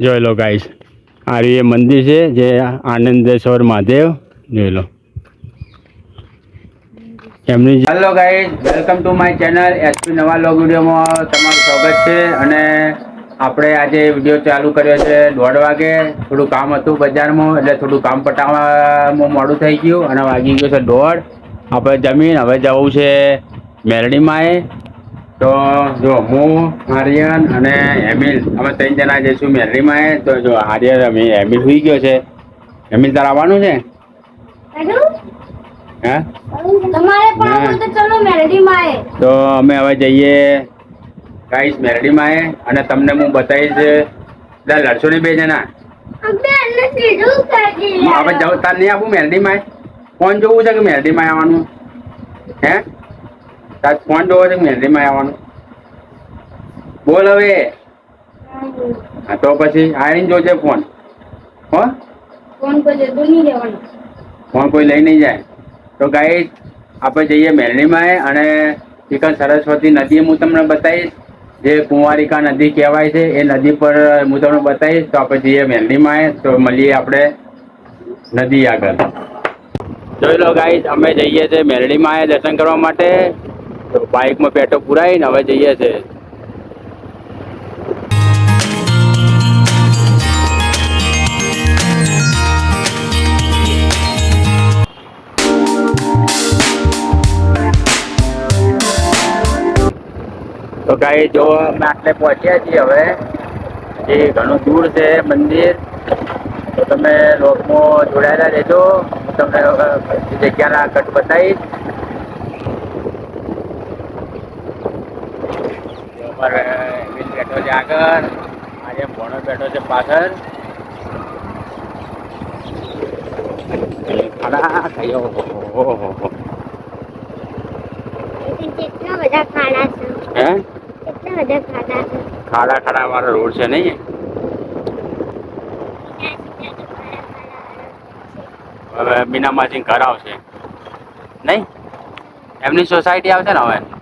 જોઈ લો ગાઈસ આ એ મંદિર છે, જે આનંદેશ્વર મહાદેવ. જોઈ લો. એમની hello guys welcome to my channel S P vlog વિડીયોમાં તમારું સ્વાગત છે. અને આપણે આજે વીડિયો ચાલુ કર્યો છે દોઢ વાગે. થોડું કામ હતું બજારમાં, એટલે થોડું કામ પટાવવામાં મોડું થઈ ગયું અને વાગી ગયું છે દોઢ. આપણે જમીન, હવે જવું છે મેરડીમાં એ. તો જો હું આર્યન અને એમિલ અમે ત્રણ જણા જઈશું મેલરીમાં એ તો જો આર્યન અમે એમિલ સુઈ ગયો છે. એમિલ તાર આવવાનું છે? તો અમે હવે જઈએ ગાઈસ મેરડીમાં એ અને તમને હું બતાવીશ લડશો નહીં બે જણા? હવે જવું તાર નહીં આપું મેરડીમાં ફોન જોવું છે કે મેરડીમાં આવવાનું? હે? તાર ફોન જોવો છે મેરડીમાં આવવાનું. બોલ હવે. હા તો પછી આવીને જોજે ફોન હો? ફોન પર જતો નહીં રહેવાનો. ફોન કોઈ લઈ નહીં જાય. તો ગાઈડ આપણે જઈએ મેરડીમાં અને ચિકન સરસ્વતી નદી હું તમને બતાવીશ. જે કુંવારિકા નદી કહેવાય છે એ નદી પર હું તમને બતાવીશ. તો આપણે જઈએ મેરડીમાં તો મળીએ આપણે નદી આગળ. જોઈ લો ગાઈસ અમે જઈએ છીએ મેરડીમાં દર્શન કરવા માટે. તો બાઇકમાં પેટ્રોલ પુરાઈને હવે જઈએ છીએ તો કાંઈ જો અમે આટલે પહોંચ્યા છીએ હવે એ ઘણું દૂર છે મંદિર, તો તમે લોકમાં જોડાયેલા રહેજો. તમને જગ્યાના કટ બતાવીશ. જો અમારે બેઠો છે આગળ. આજે ભણો બેઠો છે પાછળ. ખાડા ખાયો કેટલા બધા ખાડા છે? હે? કેટલા બધા ખાડા છે? ખાડા ખાડા વાળો રોડ છે નહીં? હવે મીનામાસી ઘર આવશે. નહીં? એમની સોસાયટી આવશે ને હવે?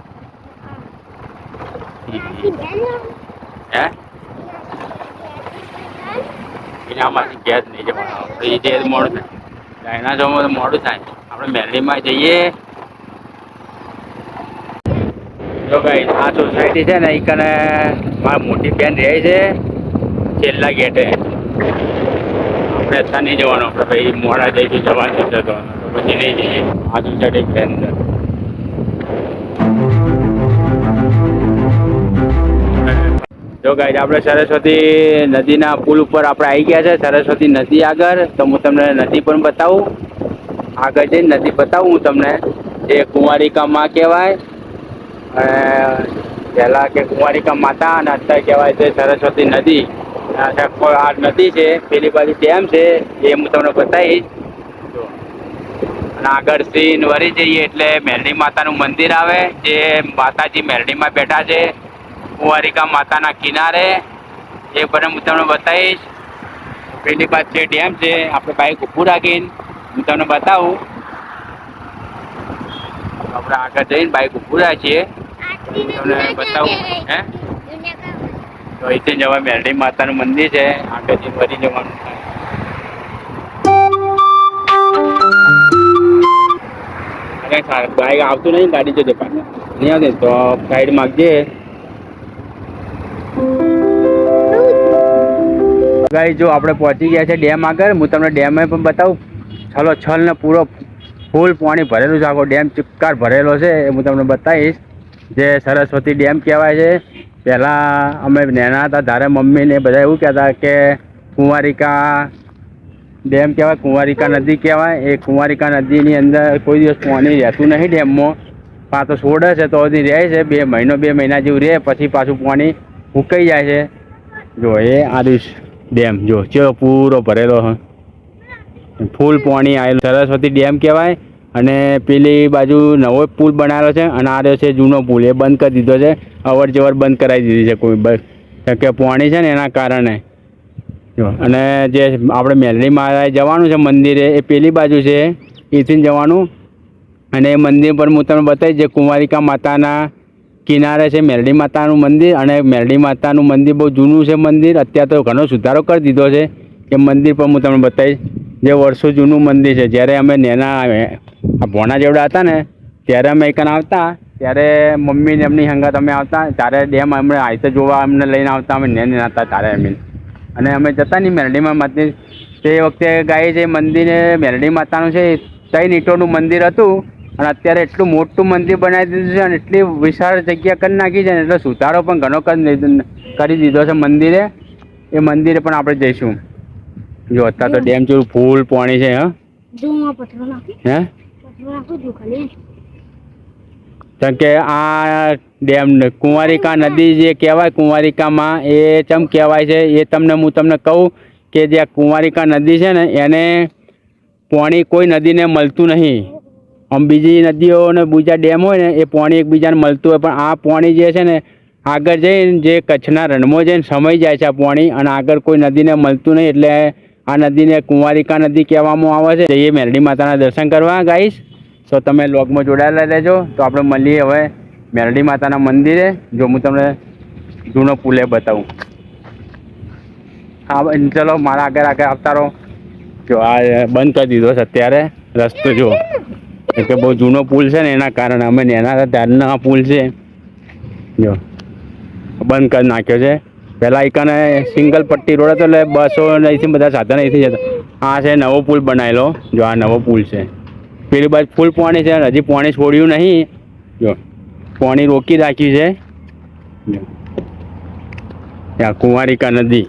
મોડું થાય. આપણે મેરડીમાં જઈએ. જો આ સોસાયટી છે ને એ કને મારી મોટી બેન રહે છે છેલ્લા ગેટે. આપણે અત્યારે નહીં જવાનું. આપણે મોડા જઈશું, જવાનું છે પછી નહીં જઈએ. આ સોસાયટી બેન જો ગાઈડ આપણે સરસ્વતી નદીના પુલ ઉપર આપણે આવી ગયા છે. સરસ્વતી નદી આગળ. તો હું તમને નદી પણ બતાવું. આગળ જઈને નદી બતાવું. હું તમને જે કુંવારિકા માં કહેવાય પહેલાં કે કુંવારિકા માતા અને અત્યારે કહેવાય છે સરસ્વતી નદી. આ નદી છે, પેલી બાજુ ડેમ છે, એ હું તમને બતાવીશ. અને આગળ સીન વળી જઈએ એટલે મેરડી માતાનું મંદિર આવે, જે માતાજી મેરડીમાં બેઠા છે. કુંવારિકા માતાના કિનારે એ પણ હું તમને બતાવીશ. પેલી બાજુ છે ડેમ છે આપણે બાઈક ઊભું રાખીને હું તમને બતાવું. આપણે આગળ જઈને બાઈક ઊભું રાખીએ. તમને બતાવું. હે? તો અહીંથી જવા મેરડી માતાનું મંદિર છે. આગળથી ફરી જવાનું. બાઈક આવતું નહીં ગાડી જજો પાછળ નહીં આવતી તો સાઈડ માગજે ગાઈ જો આપણે પહોંચી ગયા છે ડેમ આગળ, હું તમને ડેમે પણ બતાવું. છલો છલ ને પૂરો ફૂલ પાણી ભરેલું છે, આખો ડેમ ચિપકાર ભરેલો છે, એ હું તમને બતાવીશ. જે સરસ્વતી ડેમ કહેવાય છે. પહેલાં અમે નેના હતા, ત્યારે મમ્મીને બધા એવું કહેતા કે કુંવારિકા ડેમ કહેવાય, કુંવારિકા નદી કહેવાય. એ કુંવારિકા નદીની અંદર કોઈ દિવસ પાણી રહેતું નહીં ડેમમાં. પાછો તો છોડે છે, તો હજી રહે છે, બે મહિનો, બે મહિના જેવું રહે, પછી પાછું પાણી ઉકાઈ જાય છે. જો, એ આદિશ ડેમ, જો ચેવો પૂરો ભરેલો ફૂલ પાણી આવેલું. સરસ્વતી ડેમ કહેવાય. અને પેલી બાજુ નવો પુલ બનાવેલો છે અને આ રહ્યો છે જૂનો પુલ. એ બંધ કરી દીધો છે. અવર જવર બંધ કરાવી દીધી છે કોઈ બસ. કે પાણી છે ને એના કારણે. જો, અને જે આપણે મેલડીમાં જવાનું છે મંદિરે, એ પેલી બાજુ છે. એથી જવાનું. અને એ મંદિર પર હું તમને બતાવીશ જે કુંવારિકા માતાના કિનારે છે મેરડી માતાનું મંદિર અને મેરડી માતાનું મંદિર બહુ જૂનું છે મંદિર. અત્યારે તો ઘણો સુધારો કરી દીધો છે એ મંદિર પણ હું તમને બતાવીશ. જે વર્ષો જૂનું મંદિર છે. જ્યારે અમે નેના ભોણા જેવડા હતા ને, ત્યારે અમે એકન આવતા, ત્યારે મમ્મી ને એમની સંગાત અમે આવતા, ત્યારે ડેમ અમને આયતે જોવા અમને લઈને આવતા, અમે નેને હતા ત્યારે અમે. અને અમે જતા નહીં મેરડીમાં મંદિર. તે વખતે ગાય જે મંદિર મેરડી માતાનું છે ત્રણ ઈંટોનું મંદિર હતું. અને અત્યારે એટલું મોટું મંદિર બનાવી દીધું છે અને એટલી વિશાળ જગ્યા કરી નાખી છે ને એટલે સુધારો પણ ઘણો કરી દીધો- કરી દીધો છે મંદિરે. એ મંદિરે પણ આપણે જઈશું. જો અત્યારે તો ડેમ ચોરું ફૂલ પાણી છે હા. હે? કારણ કે આ ડેમ કુંવારિકા નદી જે કહેવાય કુંવારિકામાં એ ચમ કહેવાય છે? એ તમને હું તમને કહું કે જે આ કુંવારિકા નદી છે ને એને પાણી કોઈ નદીને મળતું નહીં. આમ બીજી નદીઓ ને બીજા ડેમ હોય ને, એ પાણી એકબીજાને મળતું હોય. પણ આ પાણી જે છે ને, આગળ જઈને જે કચ્છના રણમાં જઈને સમય જાય છે આ પાણી, અને આગળ કોઈ નદીને મળતું નહીં, એટલે આ નદીને કુંવારિકા નદી કહેવામાં આવે છે. જઈએ મેરડી માતાના દર્શન કરવા ગાઈશ તો તમે લોગમાં જોડાયેલા રહેજો. તો આપણે મળીએ હવે મેરડી માતાના મંદિરે, જો હું તમને જૂનો પુલે બતાવું. હા ચલો, મારા આગળ આગળ આવતા રહો. જો આ બંધ કરી દીધો છે અત્યારે. રસ્તો જો તો બહુ જૂનો પુલ છે ને એના કારણે અમે નેના હતા ત્યારનો આ પુલ છે. જો. બંધ કરી નાખ્યો છે. પહેલાં એકને સિંગલ પટ્ટી રોડ હતો એટલે બસો અહીંથી બધા સાધન અહીંથી જતા. આ છે નવો પુલ બનાવેલો. જો આ નવો પુલ છે. પેલી બાજુ ફૂલ પાણી છે હજી પાણી છોડ્યું નહીં. જો. પાણી રોકી રાખ્યું છે. આ ત્યાં કુંવારિકા નદી.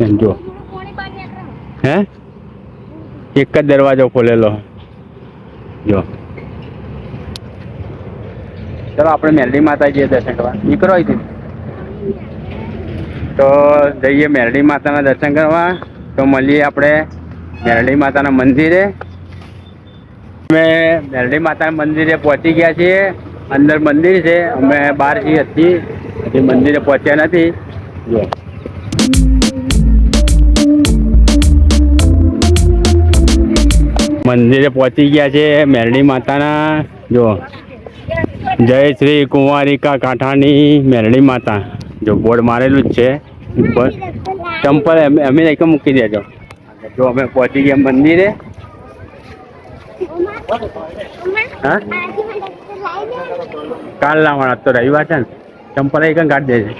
જો. હે? એક જ દરવાજો ખોલેલો. જો. ચલો, આપણે મેરડી માતા જઈએ દર્શન કરવા. નીકળો અહીંથી. તો જઈએ મેરડી માતાના દર્શન કરવા. તો મળીએ આપણે મેરડી માતાના મંદિરે. અમે મેરડી માતાના મંદિરે પહોંચી ગયા છીએ. અંદર મંદિર છે. અમે બહાર છીએ હતી હજી મંદિરે પહોંચ્યા નથી. જો. મંદિરે પહોંચી ગયા છે મેરડી માતાના. જો. જય શ્રી કુંવારિકા કાંઠાની મેરડી માતા. જો બોર્ડ મારેલું જ છે. ચંપલ અમે એક મૂકી દેજો. જો અમે પહોંચી ગયા મંદિરે. હા? કાલ લાવવાના તો રવિવાર છે ને. ચંપલ એક કાઢી દેજે.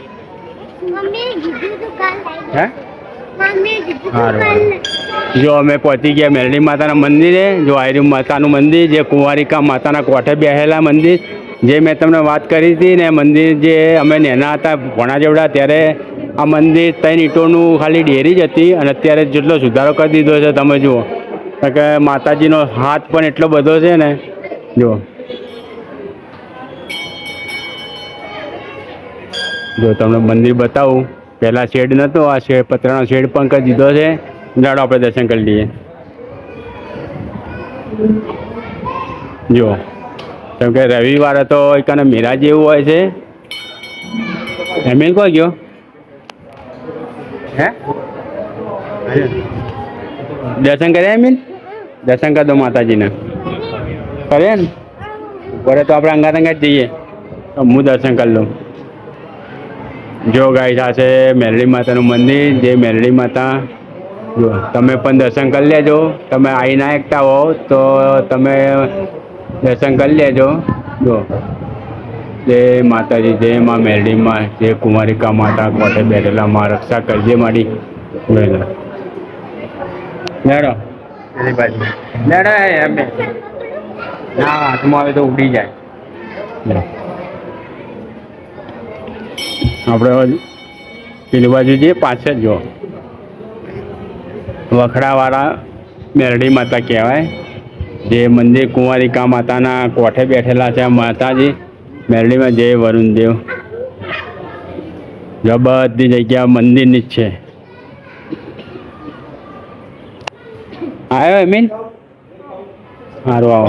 હે? હારું, જો અમે પહોંચી ગયા મેરડી માતાના મંદિરે જો આયરી માતાનું મંદિર જે કુંવારિકા માતાના કોઠે બેહેલા મંદિર જે મેં તમને વાત કરી હતી ને મંદિર જે અમે નેના હતા ભોણા જેવડા ત્યારે આ મંદિર ત્રણ ઈંટોનું ખાલી ડેરી જ હતી અને અત્યારે જેટલો સુધારો કરી દીધો છે તમે જુઓ. કે માતાજીનો હાથ પણ એટલો બધો છે ને જુઓ. જો તમને મંદિર બતાવું. પહેલાં શેડ નહોતો આ શેડ પતરાનો શેડ પણ કરી દીધો છે. જાડો આપણે દર્શન કરી લઈએ. જો કેમ કે રવિવારે તો એકાને મેરા જેવું હોય છે. એમએલ કોઈ ગયો? હે? દર્શન કર્યા એમિલ દર્શન કર દો માતાજીને. કરે ને? કરે તો આપણે અંગાત અંગાત જઈએ. તો હું દર્શન કરી લઉં. જો ગાઈસ આ છે મેરડી માતાનું મંદિર. જે મેરડી માતા જો તમે પણ દર્શન કરી લેજો. તમે આવી ના એકતા હો તો તમે દર્શન કરી લેજો. જો. જય માતાજી જય માં મેરડીમાં જય કુમારિકા માતા કોઠે બેઠેલા માં રક્ષા કરજે મારી. લેડો લેડો લેડો ના હાથમાં આવે તો ઉડી જાય. આપણે પેલી બાજુ જઈએ, પાછળ જો. વખડાવાળા મેરડી માતા કહેવાય. જે મંદિર કુંવારિકા માતાના કોઠે બેઠેલા છે માતાજી. મેરડીમાં જય વરુણદેવ જો બધી જગ્યા મંદિરની જ છે. આવ્યો એમીન? સારું આવો.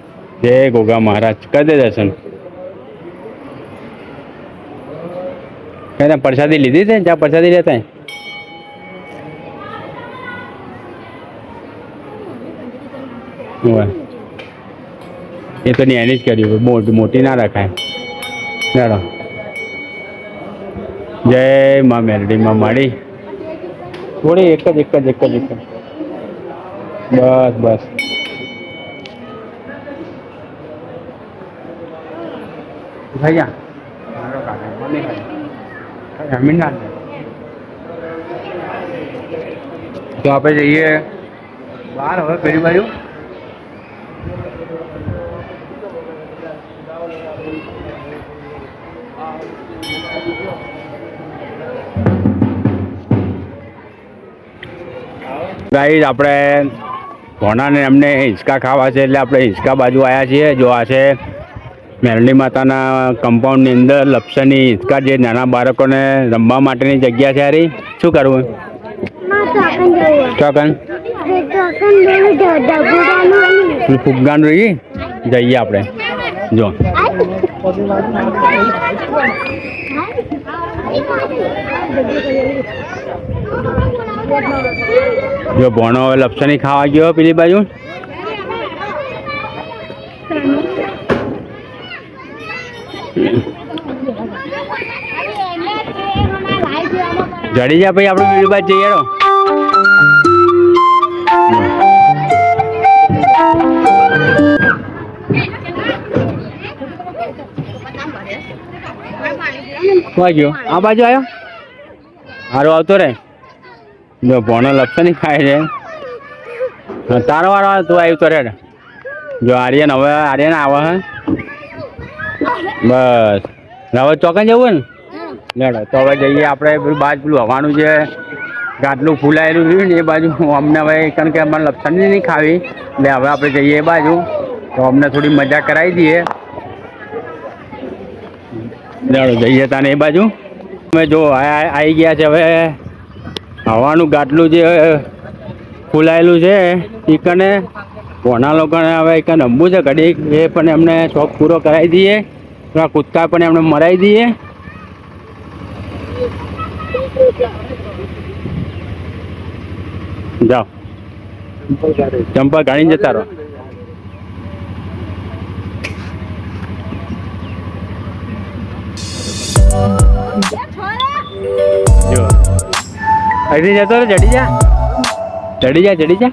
જય ગોગા મહારાજ. કરી દે દર્શન. કઈ પ્રસાદી લીધી છે? જ્યાં પ્રસાદી લેતા? એ તો એની જ કર્યું મોટી ના રખાય. ચાલો. જય મા મેરડી માં માડી. થોડી એક જ એક જ એક જ એક જ. બસ બસ. જા મારો કાકા તો આપણે જઈએ. બહાર હવે પેલી બાજુ. ગાઈઝ આપણે ભોણાને એમને હિંચકા ખાવા છે એટલે આપણે હિંચકા બાજુ આવ્યા છીએ જો આ છે. મેરડી માતાના કમ્પાઉન્ડની અંદર લપસણી હિંચકા જે નાના બાળકોને રમવા માટેની જગ્યા છે હારી. શું કરવું? ચોકન ફુગ્ગાનું રહી? જઈએ આપણે. જો. જો ભણો હવે લપસણી ખાવા ગયો પેલી બાજુ. જડી જા ભાઈ, આપણે બીજું બાજુ જઈએ વાગ્યો આ બાજુ આવ્યો હારો આવતો રે જો ભોણો નહીં ખાય છે. તારો વાળો તું આવ્યું તો રે જો આર્યન હવે, આર્યન આવે હે. બસ. હવે ચોકન જવું ને? લેડો તો હવે જઈએ આપણે પેલું બાજ પેલું હવાનું છે. ગાટલું ફૂલાયેલું રહ્યું ને એ બાજુ અમને હવે કારણ કે અમારે લપસણી નહીં ખાવી. એટલે હવે આપણે જઈએ એ બાજુ. તો અમને થોડી મજા કરાવી દઈએ. લેડો જઈએ તાને એ બાજુ. અમે જો આવી ગયા છે હવે. હવાનું ગાટલું જે ફૂલાયેલું છે એ કને કોના લોકોને હવે એક રમવું છે ઘડીક. એ પણ એમને શોખ પૂરો કરાવી દઈએ. કૂદકા પણ એમને મરાવી દઈએ. જાઓ. ચંપા ગાડી જતા રહો. જો અહીંથી જતો રહે, ચડી જા. ચડી જા ચડી જા.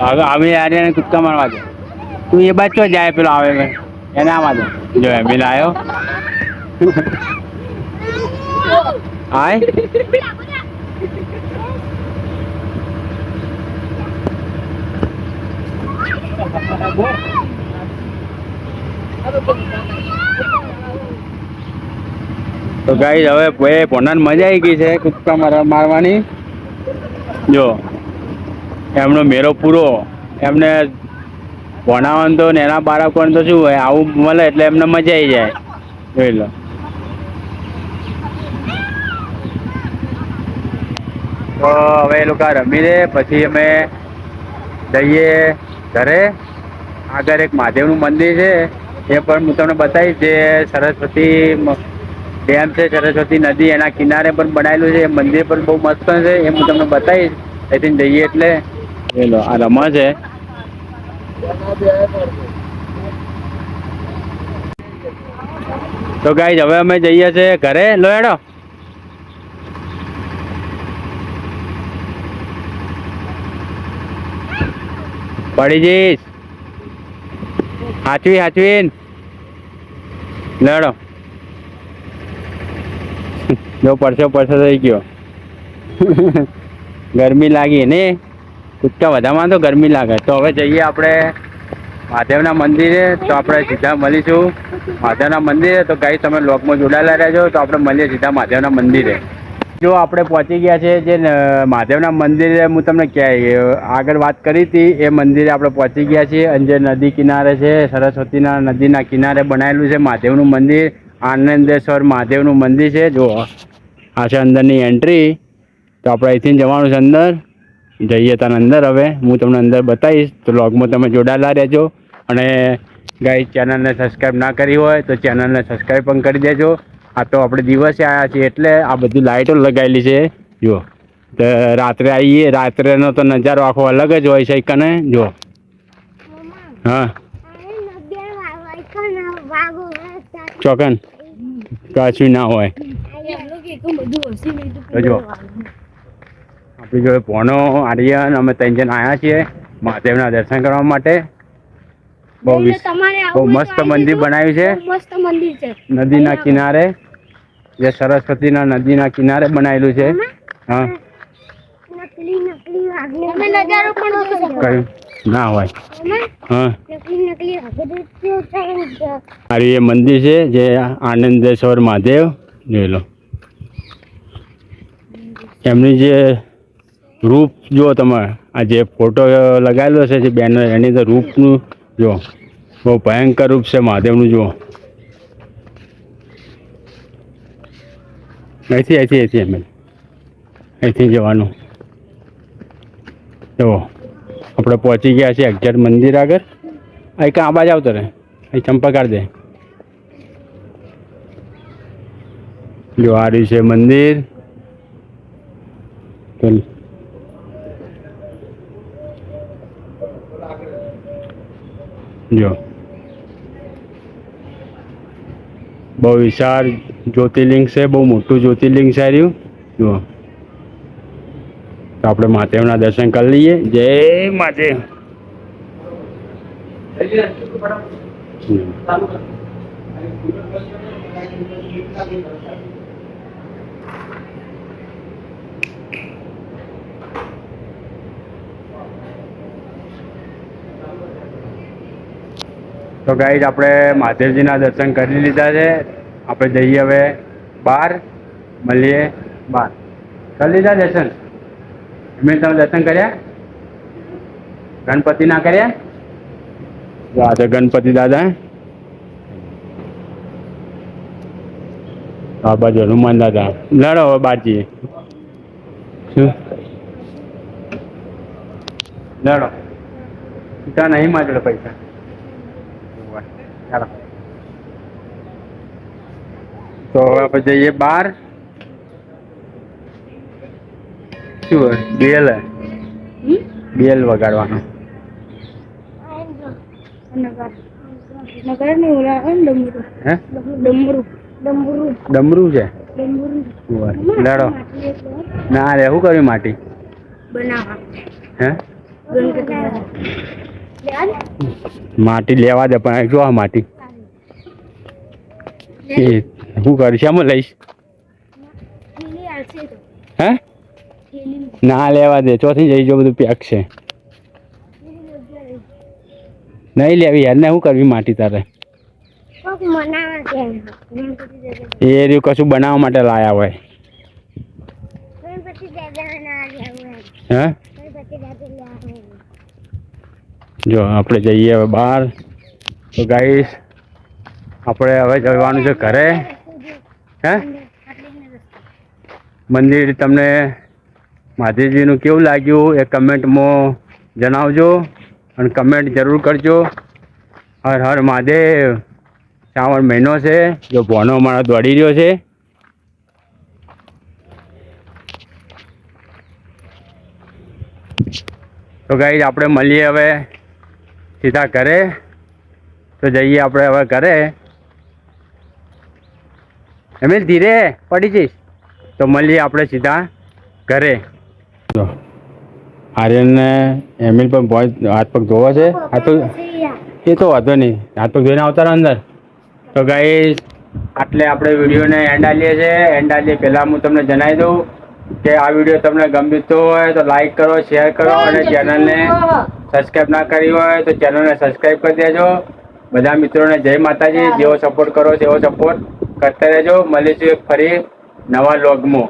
હવે અમે ને કૂદકા મારવા દે. તું એ બચ્યો જાય પેલો આવે. એને આવા દે. જો એમિલ આવ્યો આય. તો ગાઈ હવે ભાઈ ભોનાને મજા આવી ગઈ છે કૂદકા મારવા મારવાની. જો. એમનો મેળો પૂરો. એમને ભણાવવાનું તો ને એના બાળકોને તો શું હોય, આવું મળે એટલે એમને મજા આવી જાય. જોઈ લો. તો હવે એ લોકો રમી લે, પછી અમે જઈએ ઘરે. આગળ એક મહાદેવનું મંદિર છે, એ પણ હું તમને બતાવીશ, જે સરસ્વતી ડેમ છે, સરસ્વતી નદી એના કિનારે પણ બનાવેલું છે, એ મંદિર પણ બહુ મસ્ત છે, એ હું તમને બતાવીશ. એથી જઈએ એટલે. લો, આ રમા છે. તો ગાઈ હવે અમે જઈએ છીએ ઘરે. લો, હેડો. પડી જઈશ હાચવી, હાચવીન. લડો જો પરસો પરસો થઈ ગયો. ગરમી લાગી ને. કૂદકા વધારવામાં તો ગરમી લાગે. તો હવે જઈએ આપણે મહાદેવના મંદિરે. તો આપણે સીધા મળીશું. મહાદેવના મંદિરે. તો ગાઈ તમે લોકમાં જોડાયેલા રહેજો. તો આપણે મળીએ સીધા મહાદેવના મંદિરે. જો આપણે પહોંચી ગયા છે જે મહાદેવના મંદિરે, હું તમને ક્યાંય આગળ વાત કરી હતી, એ મંદિરે આપણે પહોંચી ગયા છીએ. અને જે નદી કિનારે છે, સરસ્વતીના નદીના કિનારે બનાવેલું છે મહાદેવનું મંદિર. આનંદેશ્વર મહાદેવનું મંદિર છે. જો આ છે અંદરની એન્ટ્રી તો આપણે અહીંથી જવાનું છે અંદર. જઈએ તને અંદર હવે. હું તમને અંદર બતાવીશ. તો લોગમાં તમે જોડાયેલા રહેજો. અને ગાઈ ચેનલને સબસ્ક્રાઈબ ના કરી હોય તો ચેનલને સબસ્ક્રાઈબ પણ કરી દેજો. આ તો આપણે દિવસે આવ્યા છીએ એટલે આ બધી લાઇટો લગાવેલી છે. જુઓ તો રાત્રે આવીએ રાત્રેનો તો નજારો આખો અલગ જ હોય છે કને? જો. હા. ચોકન. કશું ના હોય. જુઓ જો. આપણી જોડે પોનો આર્યન અમે ત્રણ જણ આવ્યા છીએ મહાદેવના દર્શન કરવા માટે. બહુ બહુ મસ્ત મંદિર બનાવ્યું છે. મસ્ત મંદિર છે. નદીના કિનારે જે સરસ્વતીના નદીના કિનારે બનાવેલું છે. હા. કયું? ના હોય. હા? નકલી નકલી વાઘ આ એ મંદિર છે જે આનંદેશ્વર મહાદેવ જોઈ લો. એમની જે રૂપ જુઓ તમે આ જે ફોટો લગાવેલો છે જે બેનર એની અંદર રૂપનું જુઓ બહુ ભયંકર રૂપ છે મહાદેવનું, જુઓ. અહીંથી અહીંથી અહીંથી એમ અહીંથી જવાનું. જુઓ. આપણે પહોંચી ગયા છીએ એક્ઝેક્ટ મંદિર આગળ. અહીં કાં આ બાજુ આવતો રહે. અહીં ચંપાકાર દે. જો આ રહ્યું છે મંદિર. ચલ જો. બહુ વિશાળ જ્યોતિર્લિંગ છે, બહુ મોટું જ્યોતિર્લિંગ છે રહ્યું. જુઓ. તો આપણે મહાદેવના દર્શન કરી લઈએ. જય મહાદેવ. તો ગાઈડ આપણે મહાદેવજીના દર્શન કરી લીધા છે. આપણે જઈએ હવે બહાર. મળીએ બહાર. કરી લીધા દર્શન? એમ તમે દર્શન કર્યા? ગણપતિ ના કર્યા? રાધે તો ગણપતિ દાદા આ બાજુ હનુમાન દાદા. લડો હવે બાજી. શું? લડો. ત્યાં નહીં માજડે પૈસા. ચાલો. તો હવે આપણે જઈએ બાર. શું હોય? બેલ બેલ વગાડવાનો. ડમરું. હે? ડમરું. ડમરું. ડમરું છે? લડો. ના રે શું કર્યું માટી? બનાવવા. હે? માટી લેવા દે, પણ જો આ માટી. એ હું કરીશ આમાં લઈશ. હે? ના, લેવા દે, ચોથી જઈ જો બધું પેક છે. નહીં લેવી યાર, ને શું કરવી માટી તારે? એ રહ્યું કશું બનાવવા માટે લાયા હોય. હે? જો, આપણે જઈએ હવે બહાર. તો ગાઈસ આપણે હવે જવાનું છે ઘરે. હે? મંદિર તમને માધીજીનું કેવું લાગ્યું એ કમેન્ટમાં જણાવજો અને કમેન્ટ જરૂર કરજો. હર હર મહાદેવ. શ્રાવણ મહિનો છે. જો, ભોનો અમારો દોડી રહ્યો છે. તો ગાઈ આપણે મળીએ હવે. સીધા ઘરે. તો જઈએ આપણે હવે ઘરે. એમ ધીરે પડી જઈશ. તો મળીએ આપણે સીધા ઘરે. આર્યનને એમિલ પણ બોય હાથ પગ ધોવા છે. હાથ તો એ તો વાંધો નહીં. હાથ પગ ધોઈને આવતા અંદર? તો ગાઈ આટલે આપણે વિડીયોને એન્ડ આલીએ છીએ એન્ડ આલીએ પહેલાં હું તમને જણાવી દઉં કે આ વીડિયો તમને ગમતો હોય તો લાઈક કરો શેર કરો અને ચેનલને સબસ્ક્રાઈબ ના કરી હોય તો ચેનલને સબસ્ક્રાઈબ કરી દેજો. બધા મિત્રોને જય માતાજી. જેવો સપોર્ટ કરો તેવો સપોર્ટ કરતા રહેજો. મળીશું એક ફરી નવા લોગમાં